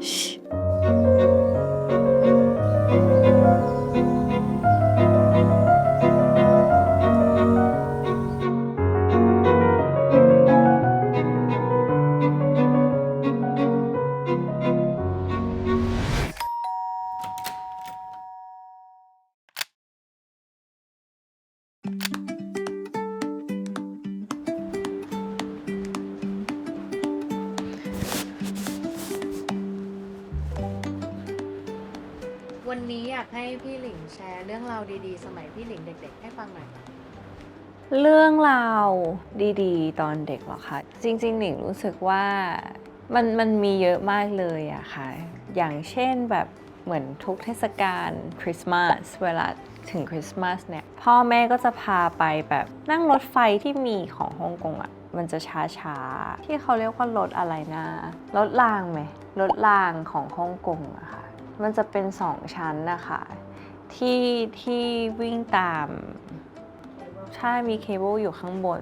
し วันนี้อยากให้พี่หลิงแชร์เรื่องราวดีๆ สมัยพี่หลิงเด็ก ๆ ให้ฟังหน่อยค่ะ เรื่องราวดีๆ ตอนเด็กเหรอคะจริงๆ หนิงรู้สึกว่ามันมันมีเยอะมากเลยอะค่ะ อย่างเช่นแบบเหมือนทุกเทศกาลคริสต์มาสเวลาถึงคริสต์มาสเนี่ย พ่อแม่ก็จะพาไปแบบนั่งรถไฟที่มีของฮ่องกงอะมันจะช้าๆที่เขาเรียกว่ารถอะไรนะรถรางไหมรถรางของฮ่องกงอะค่ะ มันจะเป็นสองชั้นนะคะที่ที่วิ่งตาม ใช่มีเคเบิลอยู่ข้างบน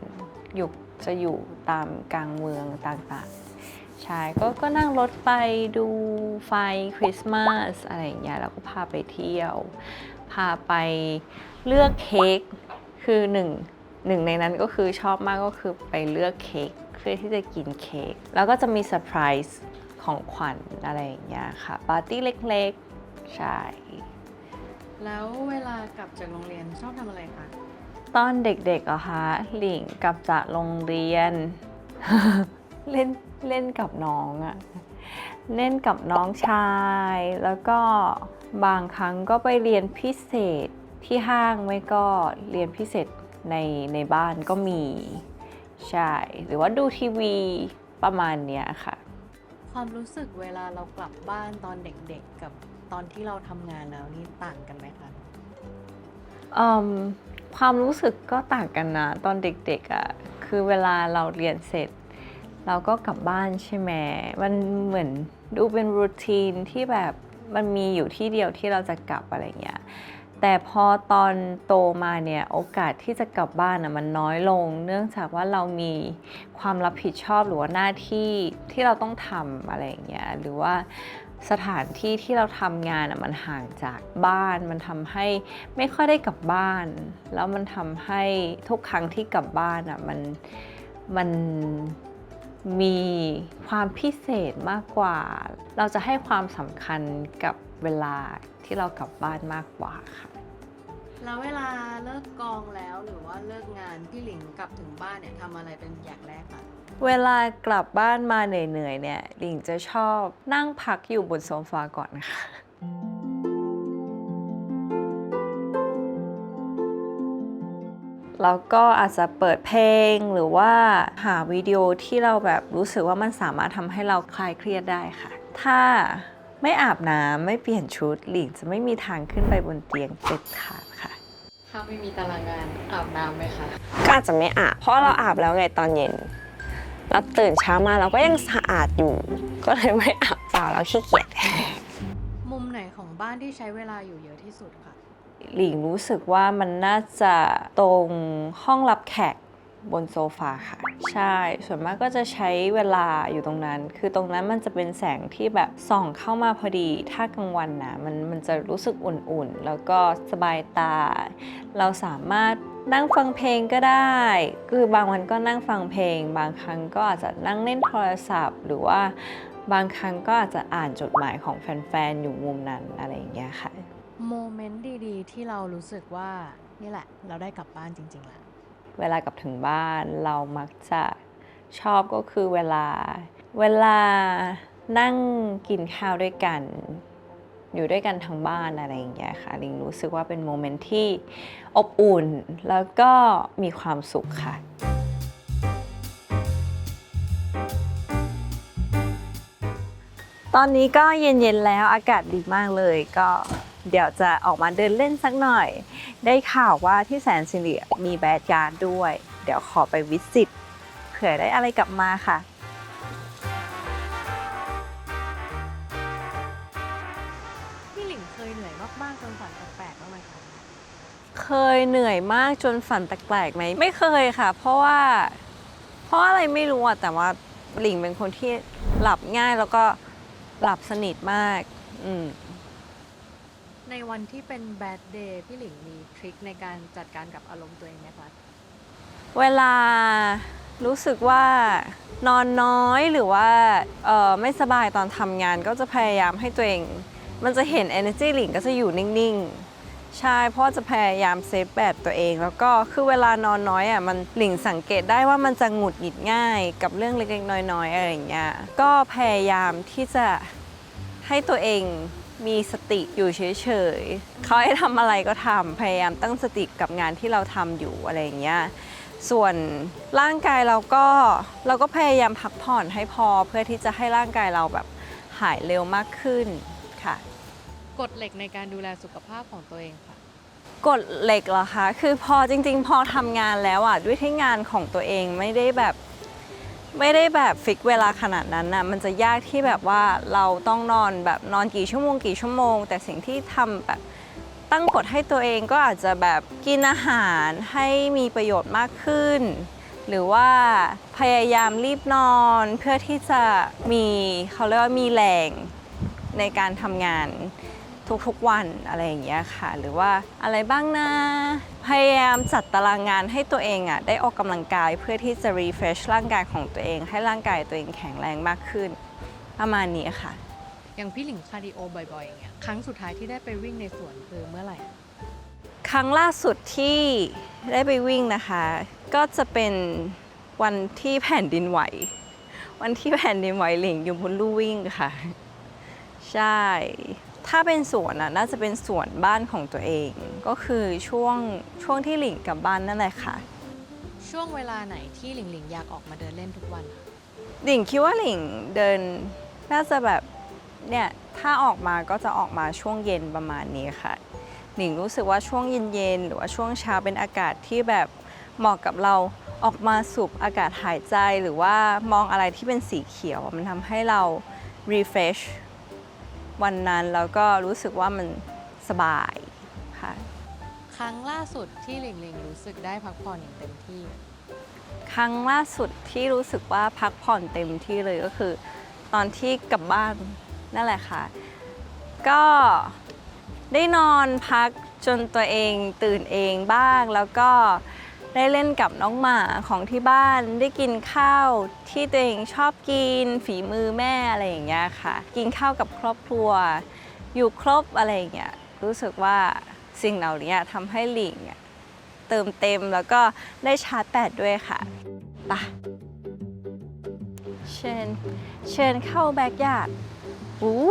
อยู่จะอยู่ตามกลางเมืองต่างๆ ใช่ก็ก็นั่งรถไปดูไฟคริสต์มาสอะไรอย่างเงี้ยแล้วก็พาไปเที่ยว พาไปเลือกเค้กคือหนึ่งหนึ่งในนั้นก็คือชอบมากก็คือไปเลือกเค้กเพื่อที่จะกินเค้กแล้วก็จะมีเซอร์ไพรส์ ของขวัญอะไรอย่างเงี้ยค่ะปาร์ตี้เล็กๆ ใช่ แล้วเวลากลับจากโรงเรียนชอบทำอะไรคะตอนเด็กๆอะคะหลิงกลับจากโรงเรียน เล่นเล่นกับน้องอะเล่นกับน้องชาย แล้วก็บางครั้งก็ไปเรียนพิเศษที่ห้างไม่ก็เรียนพิเศษในในบ้านก็มี ใช่ หรือว่าดูทีวีประมาณเนี้ยค่ะ ความรู้สึกเวลาเรากลับบ้านตอนเด็กๆ กับตอนที่เราทำงานแล้วนี่ต่างกันไหมคะอืมความรู้สึกก็ต่างกันนะ ตอนเด็กๆอะ่ะคือเวลาเราเรียนเสร็จ เราก็กลับบ้านใช่ไหมมันเหมือนดูเป็นรูทีนที่แบบมันมีอยู่ที่เดียวที่เราจะกลับอะไรเงี้ย แต่พอตอนโตมาเนี่ยโอกาสที่จะกลับบ้านอะมันน้อยลง เนื่องจากว่าเรามีความรับผิดชอบหรือว่าหน้าที่ที่เราต้องทำอะไรอย่างเงี้ยหรือว่าสถานที่ที่เราทำงานอะมันห่างจากบ้าน มันทำให้ไม่ค่อยได้กลับบ้าน แล้วมันทำให้ทุกครั้งที่กลับบ้านอะมันมันมีความพิเศษมากกว่า เราจะให้ความสำคัญกับเวลา ที่เรากลับบ้านมากกว่าค่ะ แล้วเวลาเลิกกองแล้วหรือว่าเลิกงานพี่หลิงกลับถึงบ้านเนี่ยทำอะไรเป็นอย่างแรกคะเวลากลับบ้านมาเหนื่อยๆเนี่ยหลิงจะชอบนั่งพักอยู่บนโซฟาก่อนค่ะ แล้วก็อาจจะเปิดเพลงหรือว่าหาวิดีโอที่เราแบบรู้สึกว่ามันสามารถทำให้เราคลายเครียดได้ค่ะ ถ้า ไม่อาบน้ำไม่เปลี่ยนชุดหลิงจะไม่มีทางขึ้นไปบนเตียงเด็ดขาดค่ะ ถ้าไม่มีตารางงานอาบน้ำไหมคะก็อาจจะไม่อาบเพราะเราอาบแล้วไงตอนเย็นแล้วตื่นเช้ามาเราก็ยังสะอาดอยู่ ก็เลยไม่อาบเปล่าเราขี้เกียจมุมไหนของบ้านที่ใช้เวลาอยู่เยอะที่สุดคะหลิงรู้สึกว่ามันน่าจะตรงห้องรับแขก บนโซฟาค่ะ ใช่ ส่วนมากก็จะใช้เวลาอยู่ตรงนั้น คือตรงนั้นมันจะเป็นแสงที่แบบส่องเข้ามาพอดี ถ้ากลางวันนะมันมันจะรู้สึกอุ่นๆ แล้วก็สบายตา เราสามารถนั่งฟังเพลงก็ได้ คือบางวันก็นั่งฟังเพลง บางครั้งก็อาจจะนั่งเล่นโทรศัพท์ หรือว่าบางครั้งก็อาจจะอ่านจดหมายของแฟนๆ อยู่มุมนั้นอะไรอย่างเงี้ยค่ะ โมเมนต์ดีๆ ที่เรารู้สึกว่านี่แหละ เราได้กลับบ้านจริงๆแล้ว เวลากลับถึงบ้านเรามักจะชอบก็คือเวลา เวลานั่งกินข้าวด้วยกัน อยู่ด้วยกันทั้งบ้านอะไรอย่างเงี้ยค่ะลิงรู้สึกว่าเป็นโมเมนต์ที่อบอุ่น แล้วก็มีความสุขค่ะตอนนี้ก็เย็นๆแล้วอากาศดีมากเลยก็ เดี๋ยวจะออกมาเดินเล่นสักหน่อย ได้ข่าวว่าที่แสนสิริมีแบดการ์ดด้วย เดี๋ยวขอไปวิสิตเผื่อได้อะไรกลับมาค่ะ พี่หลิงเคยเหนื่อยมากๆจนฝันแปลกๆบ้างไหมคะ เคยเหนื่อยมากจนฝันแปลกๆไหม ไม่เคยค่ะ เพราะว่า เพราะอะไรไม่รู้อะแต่ว่าหลิงเป็นคนที่หลับง่ายแล้วก็หลับสนิทมาก อืม ในวันที่เป็นแบดเดย์พี่หลิงมีทริคในการจัดการกับอารมณ์ตัวเองไหมคะ เวลารู้สึกว่านอนน้อยหรือว่าเอ่อไม่สบายตอนทำงานก็จะพยายามให้ตัวเอง มันจะเห็น energy หลิงก็จะอยู่นิ่งๆ ใช่ เพราะว่าจะพยายามเซฟแบตตัวเอง แล้วก็คือเวลานอนน้อยอะมันหลิงสังเกตได้ว่ามันจะหงุดหงิดง่ายกับเรื่องเล็กๆ น้อยๆอะไรอย่างเงี้ยก็พยายามที่จะให้ตัวเอง มีสติอยู่เฉยๆเขาให้ทำอะไรก็ทำพยายามตั้งสติกับงานที่เราทำอยู่อะไรอย่างเงี้ยส่วนร่างกายเราก็เราก็พยายามพักผ่อนให้พอเพื่อที่จะให้ร่างกายเราแบบหายเร็วมากขึ้นค่ะกฎเหล็กในการดูแลสุขภาพของตัวเองค่ะกฎเหล็กเหรอคะคือพอจริง ๆ พอทำงานแล้วอะด้วยที่งานของตัวเองไม่ได้แบบ ไม่ได้แบบฟิกเวลาขนาดนั้นนะมันจะยากที่แบบว่าเราต้องนอนแบบนอนกี่ชั่วโมงกี่ชั่วโมง แต่สิ่งที่ทำแบบตั้งกฎให้ตัวเองก็อาจจะแบบกินอาหารให้มีประโยชน์มากขึ้น หรือว่าพยายามรีบนอนเพื่อที่จะมีเขาเรียกว่ามีแรงในการทำงาน ทุกๆวันอะไรอย่างเงี้ยค่ะ หรือว่าอะไรบ้างนะ พยายามจัดตารางงานให้ตัวเองอะได้ออกกำลังกายเพื่อที่จะ refresh ร่างกายของตัวเอง ให้ร่างกายตัวเองแข็งแรงมากขึ้น ประมาณนี้ค่ะ อย่างพี่หลิงคาร์ดิโอบ่อยๆอย่างเงี้ยครั้งสุดท้ายที่ได้ไปวิ่งในสวนคือเมื่อไหร่ ครั้งล่าสุดที่ได้ไปวิ่งนะคะ ก็จะเป็นวันที่แผ่นดินไหว วันที่แผ่นดินไหวหลิงอยู่บนลู่วิ่งค่ะ ใช่ ถ้าเป็นสวนอะน่าจะเป็นสวนบ้านของตัวเอง ก็คือช่วงช่วงที่หลิงกลับบ้านนั่นแหละค่ะ ช่วงเวลาไหนที่หลิงหลิงอยากออกมาเดินเล่นทุกวันคะหลิงคิดว่าหลิงเดินน่าจะแบบเนี่ยถ้าออกมาก็จะออกมาช่วงเย็นประมาณนี้ค่ะหลิงรู้สึกว่าช่วงเย็นๆหรือว่าช่วงเช้าเป็นอากาศที่แบบเหมาะกับเราออกมาสูบอากาศหายใจหรือว่ามองอะไรที่เป็นสีเขียว มันทำให้เรา refresh วันนั้นแล้วก็รู้สึกว่ามันสบายค่ะ ครั้งล่าสุดที่หลิงหลิงรู้สึกได้พักผ่อนอย่างเต็มที่ ครั้งล่าสุดที่รู้สึกว่าพักผ่อนเต็มที่เลยก็คือ ตอนที่กลับบ้านนั่นแหละค่ะ ก็ได้นอนพักจนตัวเองตื่นเองบ้างแล้วก็ ได้เล่นกับน้องหมาของที่บ้าน ได้กินข้าวที่ตัวเองชอบกิน ฝีมือแม่อะไรอย่างเงี้ยค่ะ กินข้าวกับครอบครัว อยู่ครบอะไรอย่างเงี้ยรู้สึกว่าสิ่งเหล่านี้ทำให้หลิงเติมเต็มแล้วก็ได้ชาร์จแบตด้วยค่ะไปะเชิญเชิญเข้าแบกยาดอู้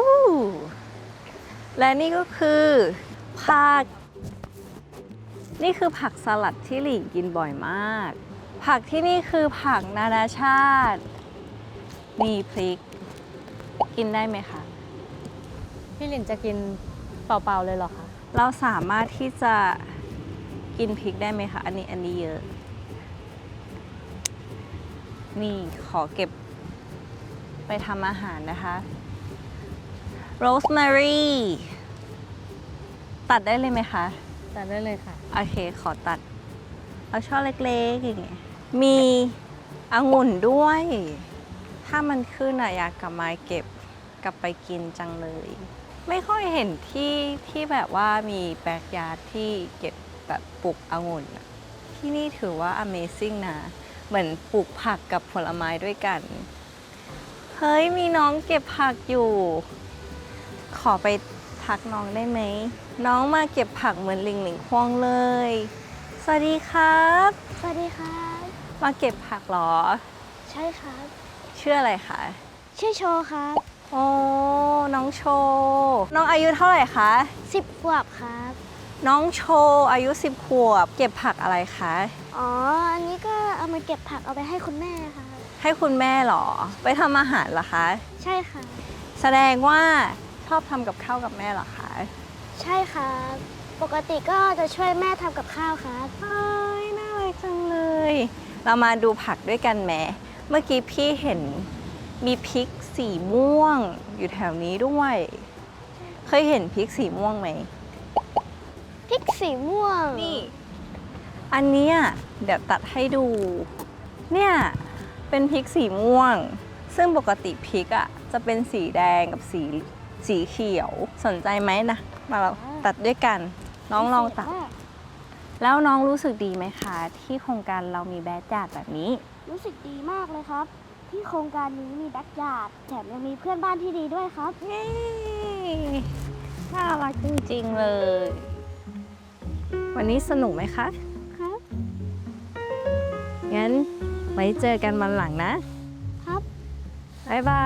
และนี่ก็คือผัก นี่คือผักสลัดที่หลิงกินบ่อยมาก ผักที่นี่คือผักนานาชาติ มีพริก กินได้ไหมคะ พี่หลิงจะกินเปล่าๆเลยเหรอคะ เราสามารถที่จะกินพริกได้ไหมคะ อันนี้อันนี้เยอะ นี่ขอเก็บไปทำอาหารนะคะโรสแมรี่ตัดได้เลยไหมคะแต่ได้เลยค่ะ โอเค ขอตัด เอาช่อเล็กๆอย่างเงี้ยมีองุ่นด้วย ถ้ามันขึ้นอะอยากกลับมาเก็บกลับไปกินจังเลย ไม่ค่อยเห็นที่ที่แบบว่ามีแบกยาร์ที่เก็บแบบปลูกองุ่นอะที่นี่ถือว่า Amazing นะ เหมือนปลูกผักกับผลไม้ด้วยกัน เฮ้ย มีน้องเก็บผักอยู่ ขอไป ทักน้องได้ไหม น้องมาเก็บผักเหมือนลิงหลิงควงเลย สวัสดีครับ สวัสดีครับ มาเก็บผักเหรอ ใช่ครับ ชื่ออะไรคะชื่อโชว์ครับ โอ้น้องโชว์น้องอายุเท่าไหร่คะสิบขวบครับ น้องโชว์อายุ10ขวบ เก็บผักอะไรคะ อ๋อ อันนี้ก็เอามาเก็บผักเอาไปให้คุณแม่ค่ะ ให้คุณแม่เหรอ ไปทำอาหารเหรอคะ ใช่ค่ะ แสดงว่าช อบทำกับข้าวกับแม่เหรอคะใช่ครับ ปกติก็จะช่วยแม่ทำกับข้าวครับ เอ้ยน่ารักจังเลย เรามาดูผักด้วยกันแหมเมื่อกี้พี่เห็นมีพริกสีม่วง อยู่แถวนี้ด้วย เคยเห็นพริกสีม่วงไหมพริกสีม่วง นี่ อันเนี้ยเดี๋ยวตัดให้ดู เนี่ยเป็นพริกสีม่วง ซึ่งปกติพริกอะจะเป็นสีแดงกับสี สีเขียวสนใจไหมนะมาเราตัดด้วยกัน น้องลองตัด แล้วน้องรู้สึกดีไหมคะ ที่โครงการเรามีแบดจาดแบบนี้ รู้สึกดีมากเลยครับ ที่โครงการนี้มีแบ็กยาร์ดแถมยังมีเพื่อนบ้านที่ดีด้วยครับเย้น่ารักจริงๆเลย วันนี้สนุกไหมคะครับงั้นไว้เจอกันวันหลังนะ ครับบ๊ายบา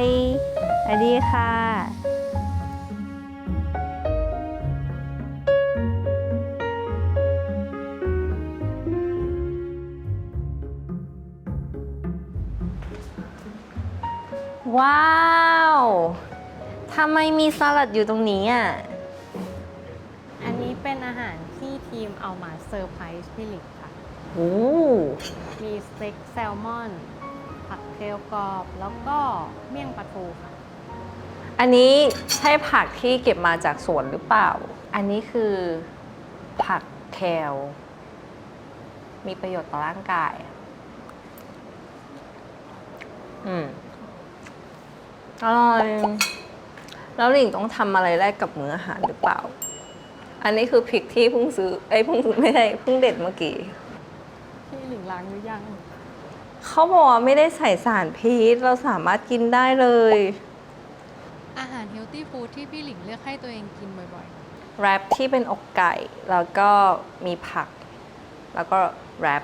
ย สวัสดีค่ะว้าว ทำไมมีสลัดอยู่ตรงนี้อะ อันนี้เป็นอาหารที่ทีมเอามาเซอร์ไพรส์พี่หลิงค่ะ โอ้ มีสเต็กแซลมอน ผักเคลกรอบ แล้วก็เมี่ยงปลาทูค่ะ อันนี้ใช่ผักที่เก็บมาจากสวนหรือเปล่า อันนี้คือผักแคลมีประโยชน์ต่อร่างกาย อืมอร่อยแล้วหลิงต้องทำอะไรแลกกับมื้ออาหารหรือเปล่า อันนี้คือพริกที่เพิ่งซื้อเอ้ยเพิ่งซื้อไม่ใช่เพิ่งเด็ดเมื่อกี้ พี่หลิงล้างหรือยัง เขาบอกว่าไม่ได้ใส่สารพิษเราสามารถกินได้เลย อาหารเฮลตี้ฟู้ดที่พี่หลิงเลือกให้ตัวเองกินบ่อยแรปที่เป็นอกไก่ แล้วก็มีผัก แล้วก็แรป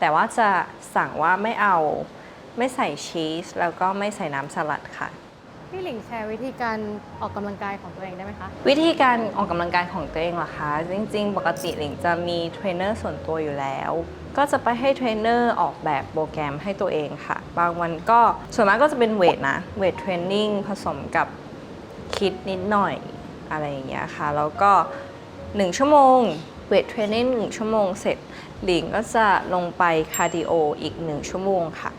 แต่ว่าจะสั่งว่าไม่เอาไม่ใส่ชีส แล้วก็ไม่ใส่น้ำสลัดค่ะ ๆ พี่หลิงแชร์วิธีการออกกำลังกายของตัวเองได้ไหมคะ วิธีการออกกำลังกายของตัวเองเหรอคะ จริง ๆ ปกติหลิงจะมีเทรนเนอร์ส่วนตัวอยู่แล้ว ก็จะไปให้เทรนเนอร์ออกแบบโปรแกรมให้ตัวเองค่ะ บางวันก็ส่วนมากก็จะเป็นเวทนะ เวทเทรนนิ่งผสมกับคิดนิดหน่อยอะไรอย่างเงี้ยค่ะ แล้วก็ 1 ชั่วโมง เวทเทรนนิ่ง1ชั่วโมงเสร็จ หลิงก็จะลงไปคาร์ดิโออีก 1 ชั่วโมงค่ะ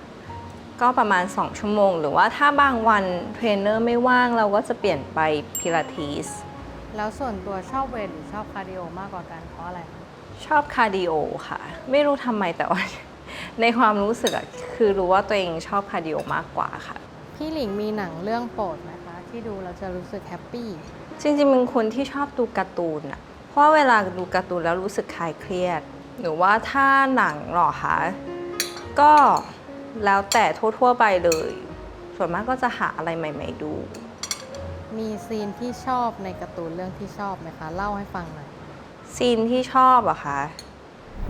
ก็ประมาณ 2 ชั่วโมง หรือว่าถ้าบางวันเทรนเนอร์ไม่ว่างเราก็จะเปลี่ยนไปพิลาทิสแล้วส่วนตัวชอบเวทหรือชอบคาร์ดิโอมากกว่ากันเพราะอะไรคะ ชอบคาร์ดิโอค่ะ ไม่รู้ทำไมแต่ว่า ในความรู้สึกอะคือรู้ว่าตัวเองชอบคาร์ดิโอมากกว่าค่ะ พี่หลิงมีหนังเรื่องโปรดไหมคะ ที่ดูเราจะรู้สึกแฮปปี้จริงๆเป็นคนที่ชอบดูการ์ตูนอะเพราะว่าเวลาดูการ์ตูนแล้วรู้สึกคลายเครียด หรือว่าถ้าหนังเหรอคะก็แล้วแต่ทั่วๆไปเลย ส่วนมากก็จะหาอะไรใหม่ ๆ ดู มีซีนที่ชอบในการ์ตูนเรื่องที่ชอบไหมคะ เล่าให้ฟังหน่อย ซีนที่ชอบอะคะ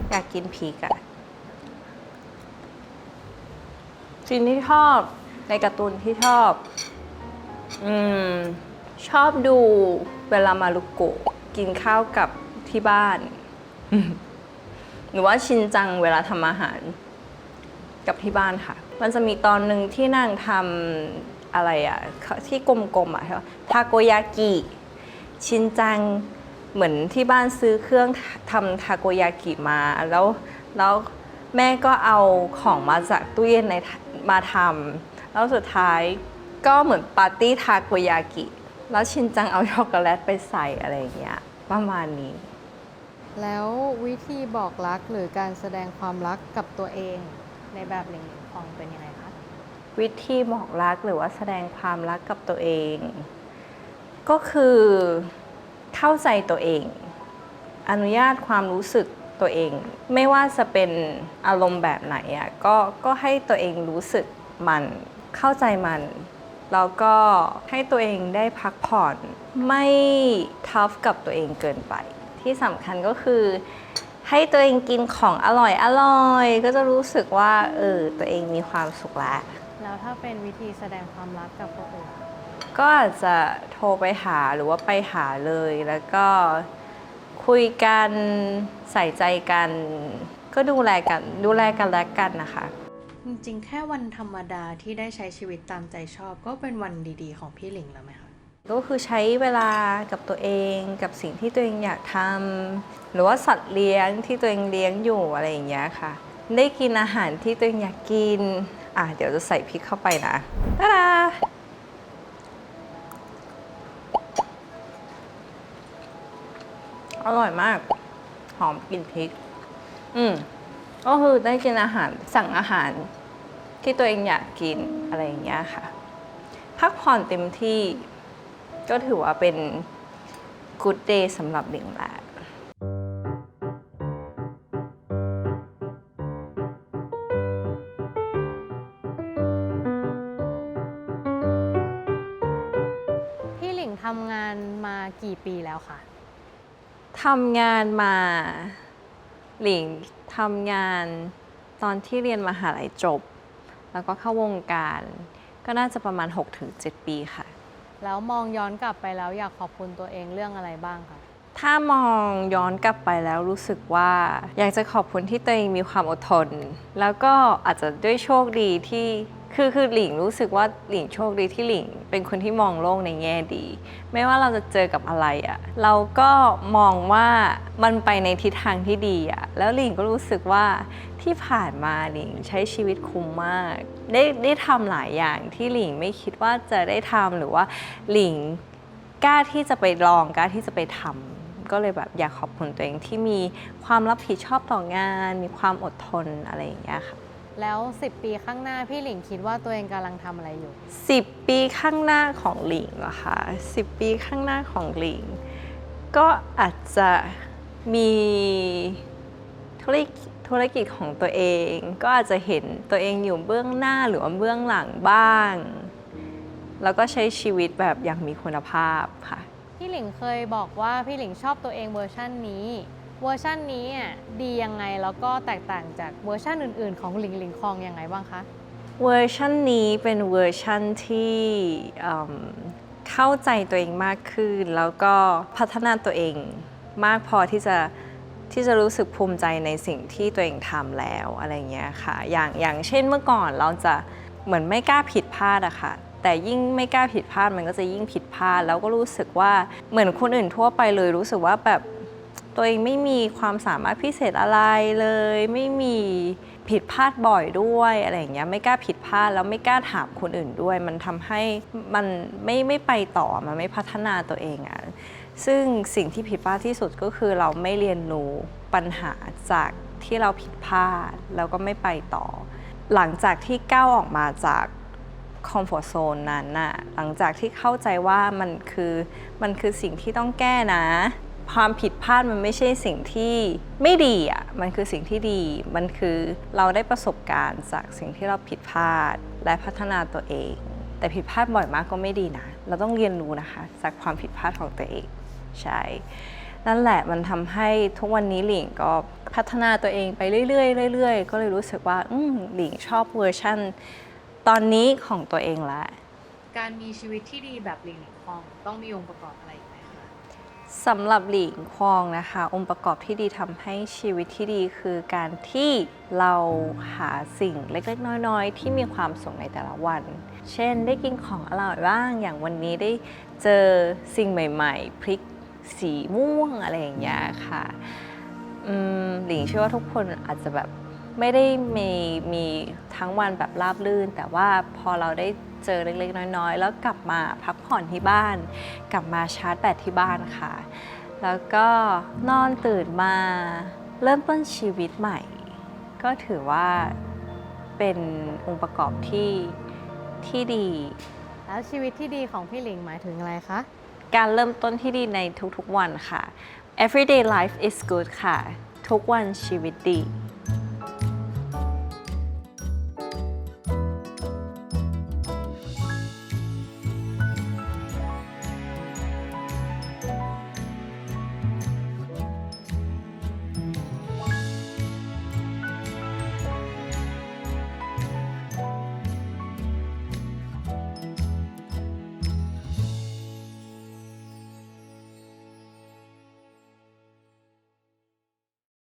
อยากกินพริกอะซีนที่ชอบในการ์ตูนที่ชอบ อืม ชอบดูเวลามารุโกะกินข้าวกับที่บ้าน หรือว่าชินจังเวลาทำอาหาร กับที่บ้านค่ะ มันจะมีตอนหนึ่งที่นางทำอะไรอะที่กลมๆอะทาโกยากิ ชินจัง เหมือนที่บ้านซื้อเครื่องทำทาโกยากิมาแล้วแล้วแม่ก็เอาของมาจากตู้เย็นในมาทำแล้วสุดท้ายก็เหมือนปาร์ตี้ทาโกยากิ แล้วชินจังเอาช็อกโกแลตไปใส่อะไรอย่างเงี้ยประมาณนี้ แล้ววิธีบอกรักหรือการแสดงความรักกับตัวเองในแบบหลิงฟองเป็นยังไงคะวิธีบอกรักหรือว่าแสดงความรักกับตัวเอง ก็คือ เข้าใจตัวเอง อนุญาตความรู้สึกตัวเอง ไม่ว่าจะเป็นอารมณ์แบบไหนอะก็ก็ให้ตัวเองรู้สึกมันเข้าใจมันแล้วก็ให้ตัวเองได้พักผ่อนไม่ทัฟกับตัวเองเกินไป ที่สำคัญก็คือให้ตัวเองกินของอร่อยอร่อย ก็จะรู้สึกว่าเออตัวเองมีความสุขแล้วแล้วถ้าเป็นวิธีแสดงความรักกับคนอื่น ก็อาจจะโทรไปหาหรือว่าไปหาเลย แล้วก็คุยกันใส่ใจกัน ก็ดูแลกันดูแลกันและกันนะคะ จริงๆ แค่วันธรรมดาที่ได้ใช้ชีวิตตามใจชอบ ก็เป็นวันดีๆ ของพี่หลิงแล้วไหมคะก็คือใช้เวลากับตัวเองกับสิ่งที่ตัวเองอยากทำหรือว่าสัตว์เลี้ยงที่ตัวเองเลี้ยงอยู่อะไรอย่างเงี้ยค่ะ ได้กินอาหารที่ตัวเองอยากกิน อะเดี๋ยวจะใส่พริกเข้าไปนะตาดา อร่อยมาก หอมกลิ่นพริก อืมก็คือได้กินอาหารสั่งอาหารที่ตัวเองอยากกินอะไรอย่างเงี้ยค่ะ พักผ่อนเต็มที่ ก็ถือว่าเป็น good day สำหรับหลิงแหละพี่หลิงทำงานมากี่ปีแล้วคะ ทำงานมาหลิงทำงานตอนที่เรียนมหาลัยจบ แล้วก็เข้าวงการ ก็น่าจะประมาณ 6-7 ปีค่ะ แล้วมองย้อนกลับไปแล้วอยากขอบคุณตัวเองเรื่องอะไรบ้างคะถ้ามองย้อนกลับไปแล้วรู้สึกว่า อยากจะขอบคุณที่ตัวเองมีความอดทน แล้วก็อาจจะด้วยโชคดีที่ คือคือหลิงรู้สึกว่าหลิงโชคดีที่หลิง เป็นคนที่มองโลกในแง่ดี ไม่ว่าเราจะเจอกับอะไรอะ่ะเราก็มองว่ามันไปในทิศทางที่ดีอะ่ะแล้วหลิงก็รู้สึกว่าที่ผ่านมาหลิงใช้ชีวิตคุ้มมาก ได้ได้ทำหลายอย่างที่หลิงไม่คิดว่าจะได้ทำหรือว่าหลิงกล้าที่จะไปลองกล้าที่จะไปทำก็เลยแบบอยากขอบคุณตัวเองที่มีความรับผิดชอบต่องาน มีความอดทนอะไรอย่างเงี้ยค่ะ แล้ว 10 ปีข้างหน้าพี่หลิงคิดว่าตัวเองกำลังทำอะไรอยู่สิบปีข้างหน้าของหลิงเหรอคะสิบปีข้างหน้าของหลิง ก็อาจจะมีธุรกิจธุรกิจของตัวเอง ก็อาจจะเห็นตัวเองอยู่เบื้องหน้าหรือว่าเบื้องหลังบ้าง แล้วก็ใช้ชีวิตแบบอย่างมีคุณภาพค่ะ พี่หลิงเคยบอกว่าพี่หลิงชอบตัวเองเวอร์ชันนี้ เวอร์ชันนี้ดียังไงแล้วก็แตกต่างจากเวอร์ชันอื่น ๆ ของหลิงหลิงคองยังไงบ้างคะ เวอร์ชันนี้เป็นเวอร์ชันที่เข้าใจตัวเองมากขึ้น แล้วก็พัฒนาตัวเองมากพอที่จะที่จะรู้สึกภูมิใจในสิ่งที่ตัวเองทำแล้วอะไรเงี้ยค่ะ อย่างอย่างเช่นเมื่อก่อนเราจะเหมือนไม่กล้าผิดพลาดอะค่ะ แต่ยิ่งไม่กล้าผิดพลาดมันก็จะยิ่งผิดพลาด แล้วก็รู้สึกว่าเหมือนคนอื่นทั่วไปเลยรู้สึกว่าแบบ ตัวเองไม่มีความสามารถพิเศษอะไรเลย ไม่มีผิดพลาดบ่อยด้วยอะไรอย่างเงี้ยไม่กล้าผิดพลาดแล้วไม่กล้าถามคนอื่นด้วย มันทำให้มันไม่ไม่ไปต่อมันไม่พัฒนาตัวเองอะซึ่งสิ่งที่ผิดพลาดที่สุดก็คือเราไม่เรียนรู้ปัญหาจากที่เราผิดพลาดแล้วก็ไม่ไปต่อ หลังจากที่ก้าวออกมาจากคอมฟอร์ z โซนนั้นน่ะหลังจากที่เข้าใจว่ามันคือมันคือสิ่งที่ต้องแก้นะ ความผิดพลาดมันไม่ใช่สิ่งที่ไม่ดีอะ มันคือสิ่งที่ดี มันคือเราได้ประสบการณ์จากสิ่งที่เราผิดพลาดและพัฒนาตัวเอง แต่ผิดพลาดบ่อยมากก็ไม่ดีนะ เราต้องเรียนรู้นะคะ จากความผิดพลาดของตัวเอง ใช่ นั่นแหละมันทำให้ทุกวันนี้หลิงก็พัฒนาตัวเองไปเรื่อยๆเรื่อยๆ ก็เลยรู้สึกว่า อืมหลิงชอบเวอร์ชั่น ตอนนี้ของตัวเองละ การมีชีวิตที่ดีแบบหลิงหลิงคองต้องมีองค์ประกอบอะไรอีกไหมคะ สำหรับหลิงควองนะคะ องค์ประกอบที่ดีทำให้ชีวิตที่ดีคือการที่เราหาสิ่งเล็กๆ น้อยๆ ที่มีความสุขในแต่ละวัน เช่นได้กินของอร่อยบ้าง อย่างวันนี้ได้เจอสิ่งใหม่ๆ พริกสีม่วงอะไรอย่างเงี้ยค่ะหลิงเชื่อว่าทุกคนอาจจะแบบไม่ได้มีมีทั้งวันแบบราบรื่น แต่ว่าพอเราได้ เจอเล็กๆ น้อยๆ แล้วกลับมาพักผ่อนที่บ้าน กลับมาชาร์จแบตที่บ้านค่ะ แล้วก็นอนตื่นมาเริ่มต้นชีวิตใหม่ ก็ถือว่าเป็นองค์ประกอบที่ที่ดี แล้วชีวิตที่ดีของพี่หลิงหมายถึงอะไรคะ การเริ่มต้นที่ดีในทุกๆวันค่ะ everyday life is good ค่ะ ทุกวันชีวิตดี